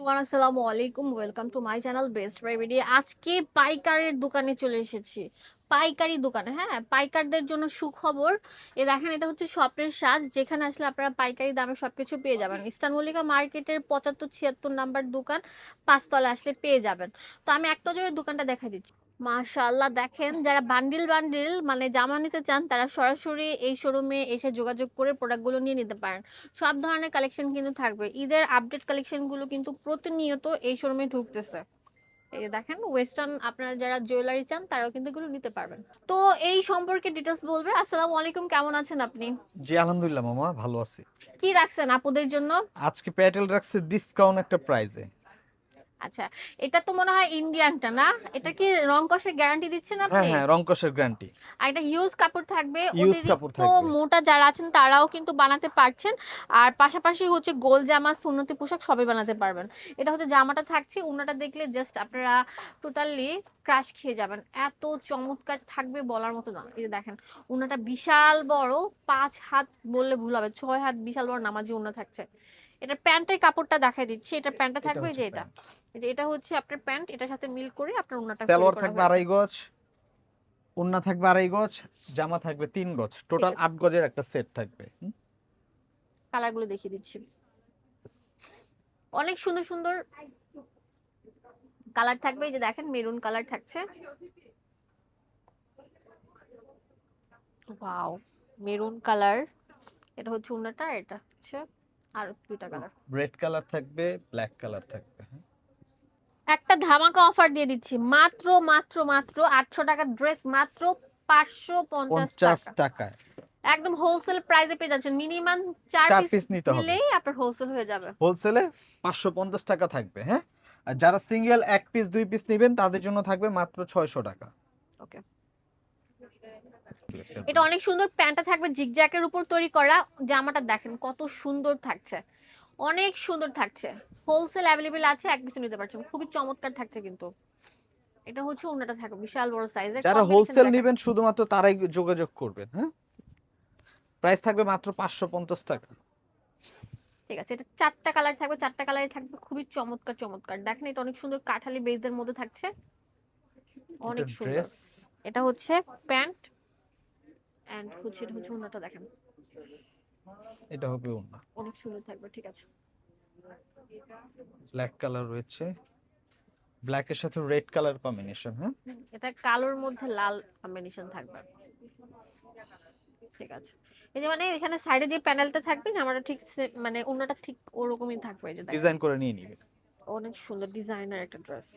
Everyone আসসালামু আলাইকুম welcome to my channel best buy ভিডি আজকে পাইকারের দোকানে চলে এসেছি। পাইকারি দোকানে হ্যাঁ? পাইকারদের জন্য সুখবর। এ দেখেন, এটা হচ্ছে স্বপ্নের সাজ। যেখানে আসলে আপনারা পাইকারি দামে সব কিছু পেয়ে যাবেন। ইস্টার্ন মল্লিকা মার্কেটের পঁচাত্তর ছিয়াত্তর নাম্বার দোকান পাঁচতলা আসলে পেয়ে যাবেন। তো আমি এক জায়গায় দোকানটা দেখা দিচ্ছি। মাশাআল্লাহ। দেখেন যারা বান্ডিল বান্ডিল মানে জামা নিতে চান তারা সরাসরি এই শোরুমে এসে যোগাযোগ করে প্রোডাক্টগুলো নিয়ে নিতে পারেন। সব ধরনের কালেকশন কিন্তু থাকবে। ঈদের আপডেট কালেকশনগুলো কিন্তু প্রতিনিয়ত এই শোরুমে ঢুকতেছে। এই দেখেন ওয়েস্টার্ন আপনারা যারা জুয়েলারি চান তারাও কিন্তু এগুলো নিতে পারবেন। তো এই সম্পর্কে ডিটেলস বলবে। আসসালামু আলাইকুম কেমন আছেন আপনি? জি আলহামদুলিল্লাহ মামা ভালো আছি। কি রাখছেন আপুদের জন্য? আজকে প্যাটেল রাখছে ডিসকাউন্ট একটা প্রাইজে আচ্ছা এটা তো মনে হয় ইন্ডিয়ানটা না? এটা কি রং কষের গ্যারান্টি দিচ্ছেন হ্যাঁ আপনি হ্যাঁ রংকশের গ্যারান্টি আর এটা হিউজ কাপড় থাকবে অতিরিক্ত মোটা যারা আছেন তারাও কিন্তু বানাতে পারছেন। আর পাশাপাশি হচ্ছে গোল জামা সুন্নতি পোশাক সবই বানাতে পারবেন। এটা হচ্ছে জামাটা থাকছে উনাটা দেখলে জাস্ট আপনারা টোটালি ক্রাশ খেয়ে যাবেন। এত চমৎকার থাকবে বলার মতো না। এই দেখেন উনাটা বিশাল বড় পাঁচ হাত বললে ভুল হবে ছয় হাত বিশাল বড় নামাজি উন্না থাকছে। এটা প্যান্টের কাপড়টা দেখাই দিচ্ছি। এটা প্যান্টটা থাকবে এই যে এটা। এই যে এটা হচ্ছে আপনার প্যান্ট এটার সাথে মিল করে আপনার উন্নাটা সালোয়ার থাকবে আড়াই গজ ওন্না থাকবে আড়াই গজ জামা থাকবে তিন গজ। টোটাল আট গজের একটা সেট থাকবে? কালারগুলো দেখিয়ে দিচ্ছি। অনেক সুন্দর সুন্দর কালার থাকবে। এই যে দেখেন মেরুন কালার থাকছে। Wow maroon colour. এটা হচ্ছে উন্নাটা এটা হচ্ছে আর দুইটা কালার রেড কালার থাকবে ব্ল্যাক কালার থাকবে হ্যাঁ? একটা ধামাকা অফার দিয়ে দিচ্ছি। মাত্র মাত্র মাত্র আটশো টাকার ড্রেস মাত্র পাঁচশো পঞ্চাশ পঞ্চাশ টাকা। টাকায়। একদম হোলসেল প্রাইসে পেয়ে যাচ্ছেন। মিনিমাম চার পিস নিতে হবে। নিলেই আপনার হোলসেল হয়ে যাবে। হোলসেলে পাঁচশো পঞ্চাশ টাকা থাকবে হ্যাঁ? আর যারা সিঙ্গেল এক পিস দুই পিস নেবেন তাদের জন্য থাকবে মাত্র ছয়শো টাকা. এটা অনেক সুন্দর প্যান্টটা থাকবে জিগজ্যাকের উপর তৈরি করা। জামাটা দেখেন কত সুন্দর থাকছে। অনেক সুন্দর থাকছে। হোলসেল অ্যাভেলেবেল আছে এক পিছু নিতে পারছেন। খুবই চমৎকার থাকছে কিন্তু। এটা হচ্ছে ওনাটা থাকবে বিশাল বড় সাইজের যারা হোলসেল নেবেন শুধুমাত্র তারাই যোগাযোগ করবেন হ্যাঁ? প্রাইস থাকবে মাত্র পাঁচশো পঞ্চাশ টাকা। ঠিক আছে এটা চারটা কালার থাকবে চারটা কালারে থাকবে খুবই চমৎকার চমৎকার। দেখেন এটা অনেক সুন্দর কাঠালি বেজদের মধ্যে থাকছে। অনেক সুন্দর। এটা হচ্ছে প্যান্ট। এন্ড হচ্ছে এটা হচ্ছে ওনাটা দেখেন। এটা হবে ওন্না অনেক সুন্দর থাকবে ঠিক আছে। ব্ল্যাক কালার রয়েছে। ব্ল্যাকের সাথে রেড কালার কম্বিনেশন হ্যাঁ? এটা কালোর মধ্যে লাল কম্বিনেশন থাকবে। ঠিক আছে। এই যে মানে এখানে সাইডে যে প্যানেলটা থাকবে জামাটা ঠিক মানে অন্যটা ঠিক ওরকমই থাকবে এই যে। ডিজাইন করে নিয়ে নিবে। অনেক সুন্দর ডিজাইনার একটা ড্রেস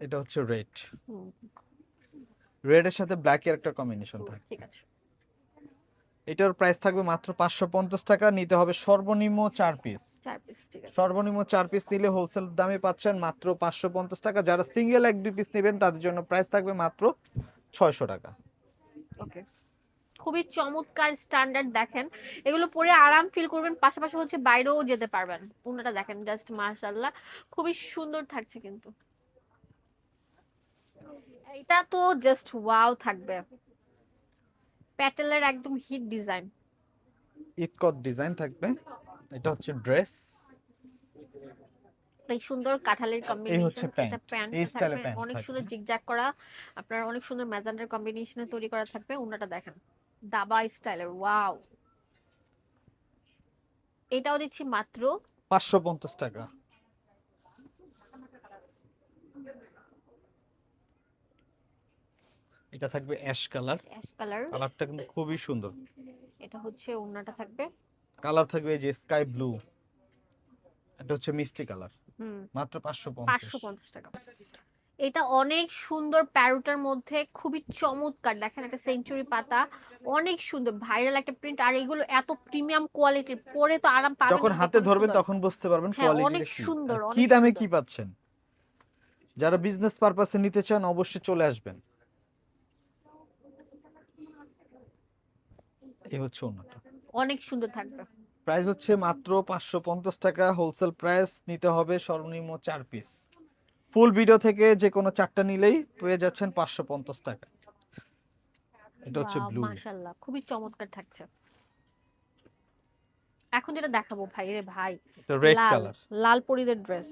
এটা হচ্ছে রেড রেড এর সাথে ব্ল্যাক এর একটা কম্বিনেশন থাকে ঠিক আছে। এটার প্রাইস থাকবে মাত্র পাঁচশো পঞ্চাশ টাকা নিতে হবে সর্বনিম্ন চার পিস চার পিস ঠিক আছে। সর্বনিম্ন চার পিস নিলে হোলসেল দামে পাচ্ছেন মাত্র পাঁচশো পঞ্চাশ টাকা। যারা সিঙ্গেল এক দুই পিস নেবেন তাদের জন্য প্রাইস থাকবে মাত্র ছয়শো টাকা। ওকে খুবই চমৎকার স্ট্যান্ডার্ড দেখেন। এগুলো পরে আরাম ফিল করবেন পাশাপাশি হচ্ছে বাইরেও যেতে পারবেন। ওনাটা দেখেন জাস্ট মাশাআল্লাহ। খুবই সুন্দর থাকছে কিন্তু। এটা তো জাস্ট ওয়াও থাকবে। প্যাটেলের একদম হিট ডিজাইন। ইতকট ডিজাইন থাকবে। এটা হচ্ছে ড্রেস। অনেক সুন্দর কাঁঠালের কম্বিনেশন। এটা প্যান্ট এই স্টাইলে থাকবে প্যান্ট অনেক সুন্দর জিগজ্যাগ করা আপনার অনেক সুন্দর ম্যাজেন্ডার কম্বিনেশনে তৈরি করা থাকবে। ওনাটা দেখেন দাবা স্টাইলের ওয়াও। এটাও দিচ্ছি মাত্র পাঁচশো পঞ্চাশ টাকা। এটা থাকবে অ্যাশ কালার অ্যাশ কালার কালারটা কিন্তু খুবই সুন্দর। এটা হচ্ছে ওড়নাটা থাকবে। কালার থাকবে এই যে স্কাই ব্লু এটা হচ্ছে মিষ্টি কালার হুম। মাত্র পাঁচশো পাঁচশো পঞ্চাশ পঞ্চাশ টাকা। এটা অনেক সুন্দর প্যারোটার মধ্যে খুবই চমৎকার। দেখেন একটা সেঞ্চুরি পাতা। অনেক সুন্দর। ভাইরাল একটা প্রিন্ট আর এগুলো এত প্রিমিয়াম কোয়ালিটির পরে তো আরাম পাবেন। যখন হাতে ধরবেন তখন বুঝতে পারবেন হ্যাঁ, কোয়ালিটি অনেক সুন্দর, কি দামে কি পাচ্ছেন? যারা বিজনেস পারপাসে নিতে চান অবশ্যই চলে আসবেন। এই হচ্ছে অন্যটা। অনেক সুন্দর থাকবে। প্রাইস হচ্ছে মাত্র পাঁচশো পঞ্চাশ টাকা হোলসেল প্রাইস নিতে হবে সর্বনিম্ন চার পিস ফুল ভিডিও থেকে যে কোনো চারটা নিলেই পেয়ে যাচ্ছেন পাঁচশো পঞ্চাশ টাকা। এটা হচ্ছে ব্লু মাশাআল্লাহ খুবই চমৎকার থাকছে। এখন যেটা দেখাবো ভাই রে ভাই এটা রেড কালার লাল পরিদের ড্রেস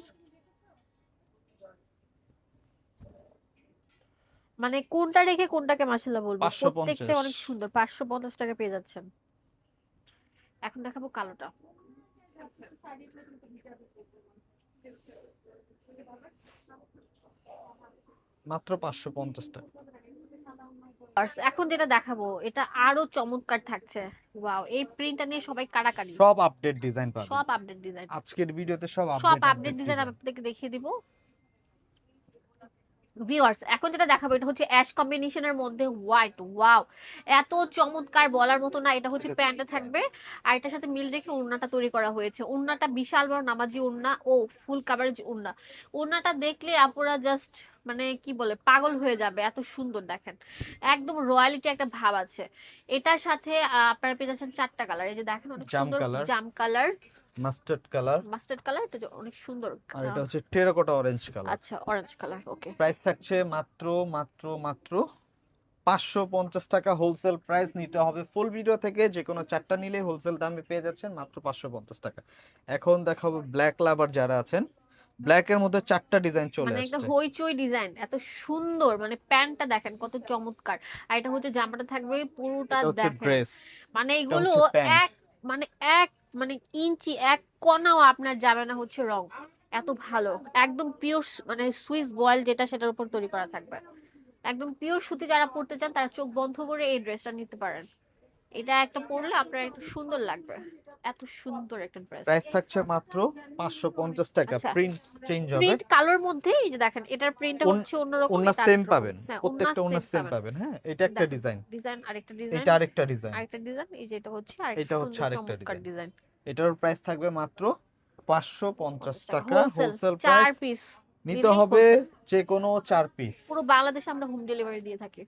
মানে কোনটা রেখে কোনটাকে মাসাল্লাহ বলব? 550 প্রত্যেকটা অনেক সুন্দর। পাঁচশো পঞ্চাশ টাকা পেয়ে যাচ্ছেন। এখন দেখাবো কালোটা। মাত্র পাঁচশো পঞ্চাশ টাকা। আর এখন যেটা দেখাবো এটা আরও চমৎকার থাকছে। ওয়াও এই প্রিন্টটা নিয়ে সবাই কাড়াকাড়ি। সব আপডেট ডিজাইন পাবেন। সব আপডেট ডিজাইন আজকের ভিডিওতে সব সব আপডেট আপডেট ডিজাইন আপনাদেরকে দেখিয়ে দিব। ভিউয়ার্স এখন যেটা দেখাবো এটা হচ্ছে অ্যাশ কম্বিনেশনের মধ্যে হোয়াইট ওয়াও এত চমৎকার বলার মতো না এটা হচ্ছে প্যান্টে থাকবে। আর এটার সাথে মিল রেখে ওড়নাটা তৈরি করা হয়েছে। ওড়নাটা বিশাল বড় নামাজি ওড়না ও ফুল কাভারেজ ওড়না। ওড়নাটা দেখলে আপুরা জাস্ট মানে কি বলে পাগল হয়ে যাবে এত সুন্দর দেখেন। একদম রয়্যালিটি একটা ভাব আছে। এটার সাথে আপনারা পেয়ে যাচ্ছেন চারটা কালার এই যে দেখেন অনেক সুন্দর জাম colour mustard colour mustard colour এটা অনেক সুন্দর আর এটা হচ্ছে টেরাকোটা অরেঞ্জ কালার আচ্ছা অরেঞ্জ কালার ওকে প্রাইস থাকছে মাত্র মাত্র মাত্র পাঁচশো পঞ্চাশ টাকা হোলসেল প্রাইস নিতে হবে ফুল ভিডিও থেকে যে কোনো চারটা নিলে হোলসেল দামে পেয়ে যাচ্ছেন মাত্র পাঁচশো পঞ্চাশ টাকা। এখন দেখাবো ব্ল্যাক লাভার যারা আছেন। ব্ল্যাক এর মধ্যে চারটা ডিজাইন চলে আসছে মানে একটা হইচই ডিজাইন এত সুন্দর মানে প্যান্টটা দেখেন কত চমৎকার। আর এটা হচ্ছে জামাটা থাকবে পুরোটা দেখেন। মানে এগুলো এক মানে এক মানে ইঞ্চি এক কণাও আপনার যাবে না হচ্ছে রং। এত ভালো, একদম পিওর মানে সুইস বয়েল যেটা সেটার উপর তৈরি করা থাকবে। একদম পিওর সুতি যারা পড়তে চান তারা চোখ বন্ধ করে এই ড্রেসটা নিতে পারেন। এটা একটা পরলে আপনার একটু সুন্দর লাগবে। এত সুন্দর একটা ড্রেস প্রাইস থাকছে মাত্র পাঁচশো পঞ্চাশ টাকা। আচ্ছা। প্রিন্ট চেঞ্জ হবে। প্রিন্ট কালোর মধ্যে এই যে দেখেন এটার প্রিন্টটা ওন- হচ্ছে অন্যরকম এটা সেম পাবেন। হ্যাঁ, প্রত্যেকটা ওন্না সেম পাবেন। হ্যাঁ এটা একটা ডিজাইন ডিজাইন আরেকটা ডিজাইন এটা আরেকটা ডিজাইন আরেকটা ডিজাইন এই যে এটা হচ্ছে আরেকটা এটা হচ্ছে আরেকটা ডিজাইন এটার প্রাইস থাকবে মাত্র পাঁচশো পঞ্চাশ টাকা। হোলসেল হোলসেল চার পিস নিতে হবে যে কোনো চার পিস পুরো বাংলাদেশে আমরা হোম ডেলিভারি দিয়ে থাকি।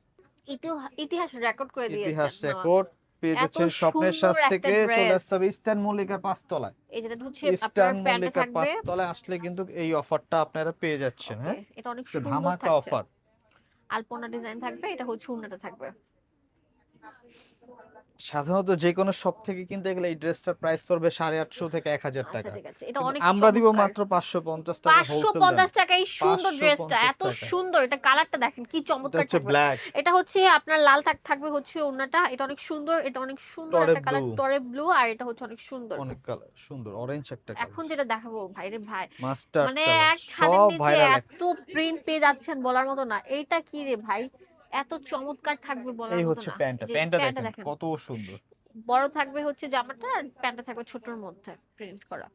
ইতিহা- ইতিহাস রেকর্ড করে দিয়েছেন। ইতিহাস রেকর্ড পেয়ে যাচ্ছেন স্বপ্নের সাজ থেকে চলে আসতে হবে ইস্টার্ন মল্লিকার পাঁচতলায়। এই যেটা হচ্ছে ইস্টার্ন মল্লিকার পাঁচতলায় আসলে কিন্তু এই অফারটা আপনারা পেয়ে যাচ্ছেন হ্যাঁ? এটা অনেক সুন্দর ধামাকা অফার। আলপনা ডিজাইন থাকবে এটা হচ্ছে উন্নটা থাকবে। সাধারণত যে কোনো শপ থেকে কিন্তু এগুলো এই ড্রেসটার প্রাইস পড়বে সাড়ে আটশো থেকে এক হাজার আচ্ছা টাকা। ঠিক আছে। এটা অনেক আমরা দিব মাত্র পাঁচশো পঞ্চাশ টাকা পাঁচশো পঞ্চাশ টাকা এই সুন্দর ড্রেসটা এত সুন্দর এটা কালারটা দেখেন কি চমৎকার এটা হচ্ছে আপনার লাল থাক থাকবে হচ্ছে ওড়নাটা। এটা অনেক সুন্দর এটা অনেক সুন্দর একটা কালার টরে ব্লু আর এটা হচ্ছে অনেক সুন্দর। অনেক কালার সুন্দর অরেঞ্জ একটা এখন যেটা দেখাবো ভাইরে ভাই। মাস্টার মানে এক ছাদের নিচে এত প্রিন্ট পেয়ে যাচ্ছেন বলার মতো না। এইটা কি রে ভাই? এত চমৎকার থাকবে বলার এই হচ্ছে প্যান্টটা। প্যান্টটা দেখেন কত সুন্দর। বড় থাকবে হচ্ছে জামাটা আর প্যান্টটা থাকবে ছোটর মধ্যে প্রিন্ট করা।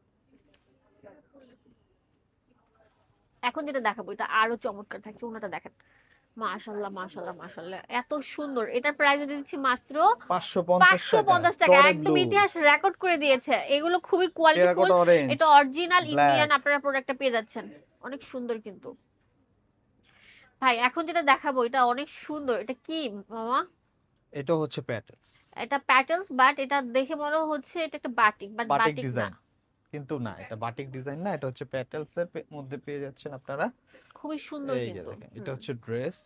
এখন যেটা দেখাবো এটা আরও চমৎকার থাকছে ওনাটা দেখেন। মাশাল্লাহ মাশাল্লাহ মাশাল্লাহ এত সুন্দর। এটার প্রাইস দিচ্ছি মাত্র পাঁচশো পঞ্চাশ পাঁচশো পঞ্চাশ টাকা। একদম ইতিহাস রেকর্ড করে দিয়েছে। এগুলো খুবই কোয়ালিটিফুল টেরাকোটা এটা অরিজিনাল। ইন্ডিয়ান আপনারা প্রোডাক্টটা পেয়ে যাচ্ছেন। অনেক সুন্দর কিন্তু। ভাই এখন যেটা দেখাবো এটা অনেক সুন্দর। এটা কি মামা? এটা হচ্ছে প্যাটেলস এটা প্যাটেলস বাট এটা দেখে মনে হচ্ছে এটা একটা বাটিক বাট বাটিক ডিজাইন কিন্তু না এটা বাটিক ডিজাইন না এটা হচ্ছে প্যাটেলস এর মধ্যে পেয়ে যাচ্ছেন আপনারা। খুবই সুন্দর কিন্তু। এটা হচ্ছে ড্রেস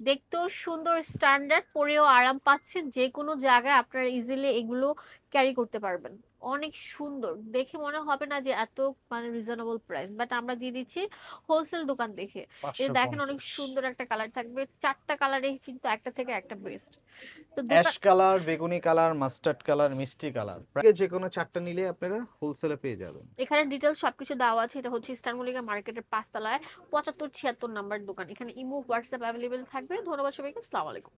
দেখতেও সুন্দর স্ট্যান্ডার্ড পরেও আরাম পাচ্ছেন। যে কোনো জায়গায় আপনারা ইজিলি এগুলো ক্যারি করতে পারবেন। অনেক সুন্দর। দেখে মনে হবে না যে এত মানে রিজনেবল প্রাইস বাট আমরা দিয়ে দিচ্ছি হোলসেল দোকান দেখে। দেখেন অনেক সুন্দর একটা কালার থাকবে। চারটা কালারে কিন্তু একটা থেকে একটা বেস্ট তো অ্যাশ কালার বেগুনি কালার মাস্টার্ড কালার মিষ্টি কালার প্রায় যে কোনো চারটা নিলে আপনারা হোলসেলে পেয়ে যাবেন। এখানে ডিটেলস সবকিছু দেওয়া আছে। এটা হচ্ছে ইস্টার মল্লিকা মার্কেটের পাঁচতলায় পঁচাত্তর ছিয়াত্তর নাম্বার দোকান। এখানে ইমো হোয়াটসঅ্যাপ অ্যাভেলেবেল থাকবে। ধন্যবাদ সবাইকে। আসসালামু আলাইকুম।